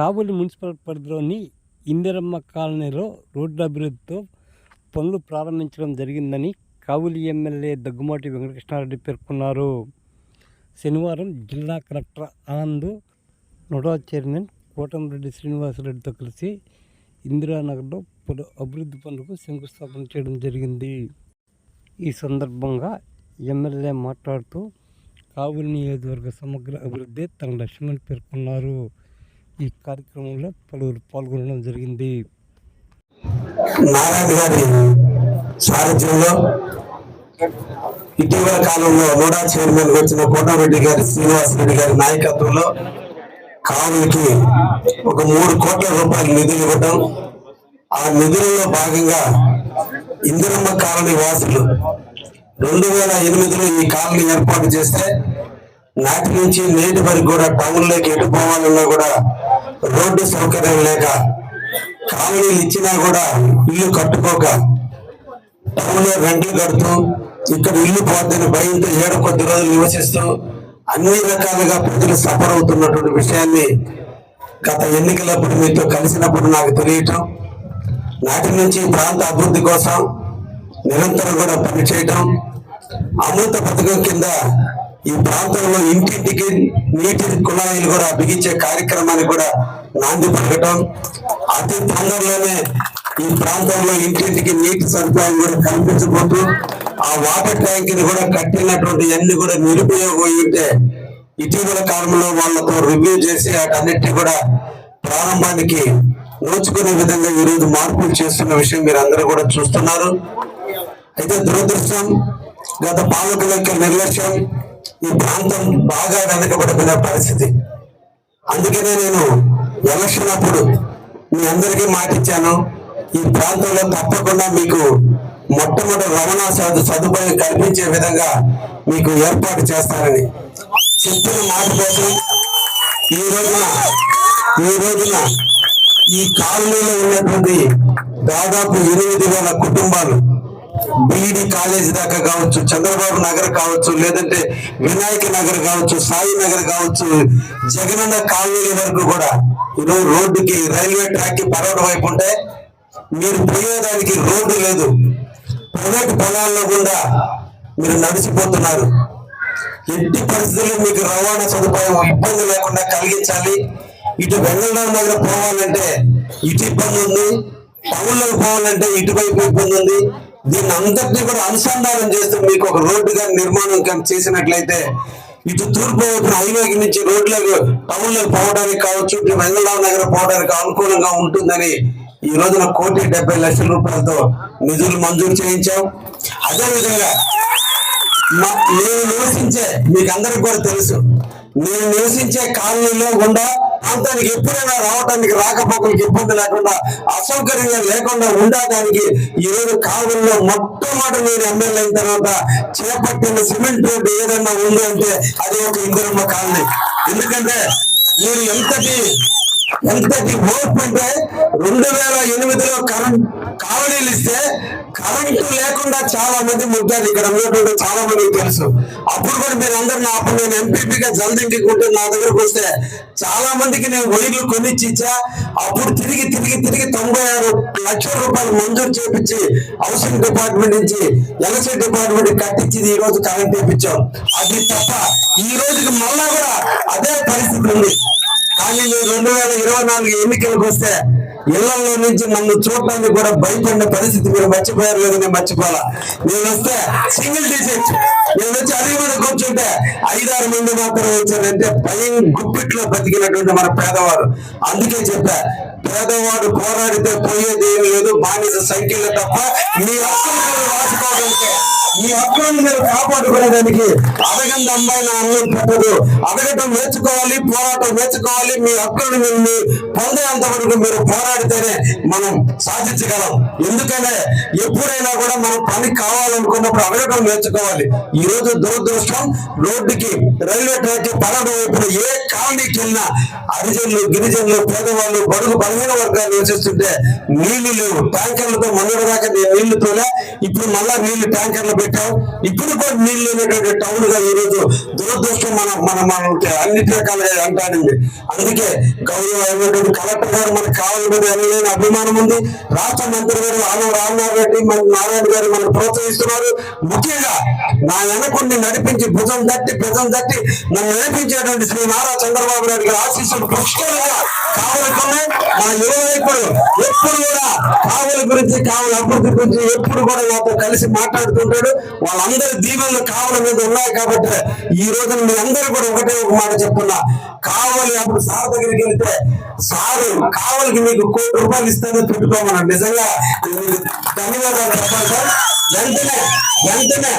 Kabuli municipal పరిధిలోని ఇందిరమ్మ కాలనీలో రోడ్ల అభివృద్ధితో పనులు ప్రారంభించడం జరిగిందని కావులి ఎమ్మెల్యే దగ్గుమాటి వెంకటకృష్ణారెడ్డి పేర్కొన్నారు. శనివారం జిల్లా collector Anand NUDA chairman Kotamreddy శ్రీనివాసరెడ్డితో కలిసి ఇందిరానగర్లో పలు అభివృద్ధి పనులకు శంకుస్థాపన చేయడం జరిగింది. ఈ సందర్భంగా ఎమ్మెల్యే మాట్లాడుతూ కావులి నియోజకవర్గ సమగ్ర అభివృద్ధి తన లక్ష్యమని పేర్కొన్నారు. ఈ కార్యక్రమంలో పలువురు పాల్గొనడం జరిగింది. నారాయణ గారి సారథ్యంలో ఇటీవల కాలంలో ఓడా చైర్మన్ వచ్చిన కోటారెడ్డి గారి శ్రీనివాస్ రెడ్డి గారి నాయకత్వంలో కావులకి ఒక మూడు కోట్ల రూపాయలు నిధులు ఇవ్వడం ఆ నిధులలో భాగంగా ఇందిరమ్మ కాలనీ వాసులు రెండు వేల ఎనిమిదిలో ఈ కాలనీ ఏర్పాటు చేస్తే నాటి నుంచి నేటి వరకు కూడా టౌన్లోకి ఎటు పోవాలన్నా కూడా రోడ్డు సౌకర్యం లేక కాలనీలు ఇచ్చినా కూడా ఇల్లు కట్టుకోక టౌన్లో రెంట్లు కడుతూ ఇక్కడ ఇల్లు పోద్దని భయంతో ఏడు కొద్ది రోజులు నివసిస్తూ అన్ని రకాలుగా ప్రజలు సఫర్ అవుతున్నటువంటి విషయాన్ని గత ఎన్నికలప్పుడు మీతో కలిసినప్పుడు నాకు తెలియటం. నాటి నుంచి ఈ ప్రాంత అభివృద్ధి కోసం నిరంతరం కూడా పనిచేయటం. అమృత పథకం కింద ఈ ప్రాంతంలో ఇంటింటికి నీటి కుళాయిలు కూడా బిగించే కార్యక్రమాన్ని కూడా నాంది పలకటం. అతి తొందరలోనే ఈ ప్రాంతంలో ఇంటింటికి నీటి సదుపాయం కూడా కల్పించబోతూ ఆ వాటర్ ట్యాంక్ని కూడా కట్టినటువంటి అన్ని కూడా నిరుపయోగం ఉంటే ఇటీవల కాలంలో వాళ్ళతో రివ్యూ చేసి వాటన్నిటిని కూడా ప్రారంభానికి నోచుకునే విధంగా ఈరోజు మార్పులు చేస్తున్న విషయం మీరు అందరూ కూడా చూస్తున్నారు. అయితే దురదృష్టం గత పాలకుల యొక్క నిర్లక్ష్యం ఈ ప్రాంతం బాగా వెనకబడిపోయిన పరిస్థితి. అందుకనే నేను ఎలక్షన్ అప్పుడు మీ అందరికీ మాటిచ్చాను. ఈ ప్రాంతంలో తప్పకుండా మీకు మొట్టమొదటి రవాణా సదు సదుపాయం కల్పించే విధంగా మీకు ఏర్పాటు చేస్తానని చెప్పిన మాట కోసం ఈ రోజున ఈ రోజున ఈ కాలనీలో ఉన్నటువంటి దాదాపు ఎనిమిది వేల కుటుంబాలు బీఈడి కాలేజీ దాకా కావచ్చు చంద్రబాబు నగర్ కావచ్చు లేదంటే వినాయక నగర్ కావచ్చు సాయి నగర్ కావచ్చు జగనన్న కాలనీ వరకు కూడా ఈరోజు రోడ్డుకి రైల్వే ట్రాక్కి పర్వటం వైపు ఉంటే మీరు పోయేదానికి రోడ్డు లేదు. ప్రైవేట్ పొలాల్లో కూడా మీరు నడిచిపోతున్నారు. ఎట్టి పరిస్థితుల్లో మీకు రవాణా సదుపాయం ఇబ్బంది లేకుండా కలిగించాలి. ఇటు వెంగళరావు నగర్ పోవాలంటే ఇటు ఇబ్బంది ఉంది. టౌన్లోకి పోవాలంటే ఇటువైపు ఇబ్బంది ఉంది. దీన్ని అందరినీ కూడా అనుసంధానం చేస్తూ మీకు ఒక రోడ్డుగా నిర్మాణం చేసినట్లయితే ఇటు తూర్పు వైపున హైవే నుంచి రోడ్లకు టౌన్లకు పోవడానికి కావచ్చు ఇటు వెంగళరావు నగర్ పోవడానికి అనుకూలంగా ఉంటుందని ఈ రోజున కోటి డెబ్బై లక్షల రూపాయలతో నిధులు మంజూరు చేయించాం. అదే విధంగా మా- నేను నివసించే మీకు అందరికి కూడా తెలుసు నేను నివసించే కాలనీలో గుండా ప్రాంతానికి ఎప్పుడైనా రావడానికి రాకపోకలకు ఇబ్బంది లేకుండా అసౌకర్యంగా లేకుండా ఉండడానికి ఈరోజు కాలువల్లో కావుల్లో మొట్టమొదటి నేను ఎమ్మెల్యే అయిన తర్వాత చేపట్టిన సిమెంట్ రోడ్డు ఏదైనా ఉంది అంటే అది ఒక ఇందిరమ్మ కాలనీ. ఎందుకంటే మీరు ఎంతటి ఎంతటి ఓర్పు అంటే రెండు వేల ఎనిమిదిలో కరెంట్ కావడీలు ఇస్తే కరెంటు లేకుండా చాలా మంది ముగ్గారు. ఇక్కడ ఉన్నటువంటి చాలా మందికి తెలుసు. అప్పుడు కూడా మీరు అందరు నా అప్పుడు నేను ఎంపీపీగా జల్దింకుంటే నా దగ్గరకు వస్తే చాలా మందికి నేను వైర్లు కొనిచ్చి ఇచ్చా. అప్పుడు తిరిగి తిరిగి తిరిగి తొంభై ఆరు లక్షల రూపాయలు మంజూరు చేపించి హౌసింగ్ డిపార్ట్మెంట్ నుంచి ఎలక్ట్రిసిటీ డిపార్ట్మెంట్ కట్టించి ఈ రోజు కరెంట్ ఇప్పించాం అది తప్ప ఈ రోజుకి మళ్ళా కూడా అదే పరిస్థితి ఉంది. కానీ రెండు వేల ఇరవై నాలుగు ఎన్నికలకు వస్తే ఇళ్ళలో నుంచి నన్ను చూడటానికి కూడా భయపడిన పరిస్థితి మీరు మర్చిపోయారు లేదు నేను మర్చిపోవాలా నేను వస్తే సింగిల్ డిజిట్ నేను వచ్చి అది మీద కూర్చుంటే ఐదారు మంది మాత్రం వచ్చారంటే భయం గుప్పిట్లో బతికినటువంటి మన పేదవాడు. అందుకే చెప్పా పేదవాడు పోరాడితే పోయేది ఏమి లేదు బానిస సంఖ్యలు తప్ప మీ అసలు మీరు ఈ హక్కులను మీరు కాపాడుకునేదానికి అడగండి అమ్మాయి నా అన్నం పెట్టదు అడగటం నేర్చుకోవాలి పోరాటం నేర్చుకోవాలి. మీ హక్కులను మిమ్మల్ని పొందేంత వరకు మీరు పోరాడితేనే మనం సాధించగలం. ఎందుకంటే ఎప్పుడైనా కూడా మనం పని కావాలనుకున్నప్పుడు అడగటం నేర్చుకోవాలి. ఈ రోజు దురదృష్టం రోడ్డుకి రైల్వే ట్రాక్కి పడడం ఇప్పుడు ఏ కాలనీకి వెళ్ళినా హరిజనులు గిరిజనులు పేదవాళ్ళు బడుగు బలహీన వర్గాలు నివసిస్తుంటే నీళ్ళు లేవు. ట్యాంకర్లతో మొన్నటి దాకా నీళ్ళు తోలే ఇప్పుడు మళ్ళా నీళ్ళు ట్యాంకర్లు పెట్టాం ఇప్పుడు కూడా నీళ్ళు లేనటువంటి టౌన్గా ఈ రోజు దురదృష్టం మన మన మన అన్ని రకాలుగా అంటాడింది అందుకే గౌరవ కలెక్టర్ గారు మనకు కావాలి అభిమానం ఉంది. రాష్ట్ర మంత్రి గారు ఆన రామనారాయణ రెడ్డి మన నారాయణ గారు మనకు ప్రోత్సహిస్తున్నారు. ముఖ్యంగా నా వెనకుండి నడిపించి భుజం తట్టి భుజం తట్టి నన్ను నడిపించేటువంటి శ్రీ నారా చంద్రబాబు నాయుడు గారి ఆశీస్సులు పుష్కలంగా కావాలనుకున్నాయి మన యువ నాయకుడు ఎప్పుడు కూడా కావలి గురించి కావలి అభివృద్ధి గురించి ఎప్పుడు కూడా నాతో కలిసి మాట్లాడుతుంటాడు. వాళ్ళందరి దీవెనలు కావుల మీద ఉన్నాయి కాబట్టి ఈ రోజున మీ అందరూ కూడా ఒకటే ఒక మాట చెప్తున్నా. కావలి అప్పుడు సార్ దగ్గరికి వెళ్తే సారు కావలికి మీకు కోటి రూపాయలు ఇస్తానని పెట్టుకోమన్నాడు. నిజంగా ధన్యవాదాలు చెప్పాలి సార్. వెంటనే వెంటనే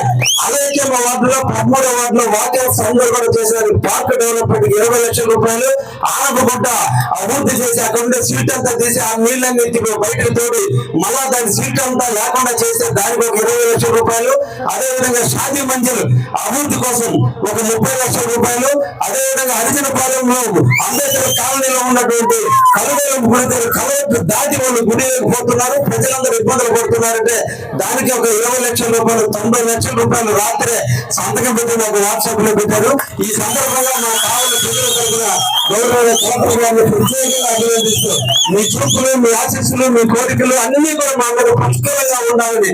అలాగే వార్డులో పదమూడో వార్డులో వాటర్ అందరూ కూడా చేశారు పార్క్ డెవలప్మెంట్ ఇరవై లక్షల రూపాయలు ఆనపగుంట అభివృద్ధి చేసి అక్కడ ఉండే సీట్ అంతా తీసి ఆ నీళ్ళన్ని ఎత్తి బయటకు తోడి మళ్ళా దాని సీట్ అంతా లేకుండా చేస్తే దానికి ఒక ఇరవై లక్షల రూపాయలు అదే విధంగా షాదీ మంజిల్ అభివృద్ధి కోసం ఒక ముప్పై లక్షల రూపాయలు అదే విధంగా హరిజన పాలెంలో అంబేద్కర్ కాలనీలో ఉన్నటువంటి కలువేలం గుడి దగ్గర కలవట్టు దాటి వాళ్ళు గుడి పోతున్నారు ప్రజలందరూ ఇబ్బందులు పడుతున్నారంటే దానికి ఒక ఇరవై లక్షల రూపాయలు తొంభై లక్షల రూపాయలు రాత్రే సంతకం పెట్టి నాకు వాట్సాప్లో పెట్టారు. ఈ సందర్భంగా మా కావాలి ప్రజల తరఫున గౌరవ కలెక్టర్ గారిని ప్రత్యేకంగా అభినందిస్తూ మీ చూపులు మీ ఆశీస్సులు మీ కోరికలు అన్ని కూడా మా అందరూ పుష్కలంగా ఉండాలని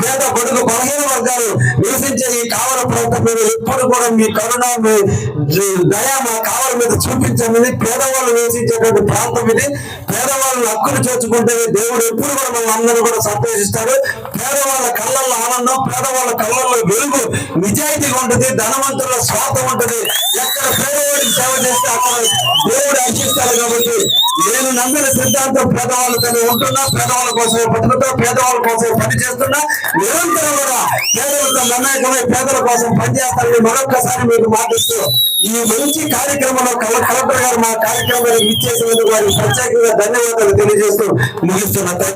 పేద బడుగు బలహీన వర్గాలు నివసించే ఈ కావల ప్రాంతం మీద ఎప్పుడు కూడా మీ కరుణ మీ దయ మా కావల మీద చూపించమని పేదవాళ్ళు నివసించేటువంటి ప్రాంతం ఇది. పేదవాళ్ళు హక్కులు చేర్చుకుంటే దేవుడు ఎప్పుడు కూడా మనం అందరూ కూడా సంతోషిస్తాడు. పేదవాళ్ళ కళ్ళల్లో ఆనందం పేదవాళ్ళ కళ్ళల్లో వెలుగు నిజాయితీగా ఉంటుంది ధనవంతుల స్వార్థం ఉంటుంది. ఎక్కడ పేదవాడికి సేవ చేస్తే అక్కడ దేవుడు అర్చిస్తాడు కాబట్టి నేను నమ్మిన సిద్ధాంతం పేదవాళ్ళతోనే ఉంటున్నా పేదవాళ్ళ కోసమే బతుకుతా పేదవాళ్ళ కోసం పనిచేస్తున్నా నిరంతరం కూడా పేదలతో నిర్ణాయకమై పేదల కోసం పనిచేస్తానని మరొక్కసారి మీకు మాటిస్తూ ఈ మంచి కార్యక్రమంలో కలెక్టర్ గారు మా కార్యక్రమానికి ఇచ్చేసినందుకు వారికి ప్రత్యేకంగా ధన్యవాదాలు తెలియజేస్తూ ముగిస్తున్నా.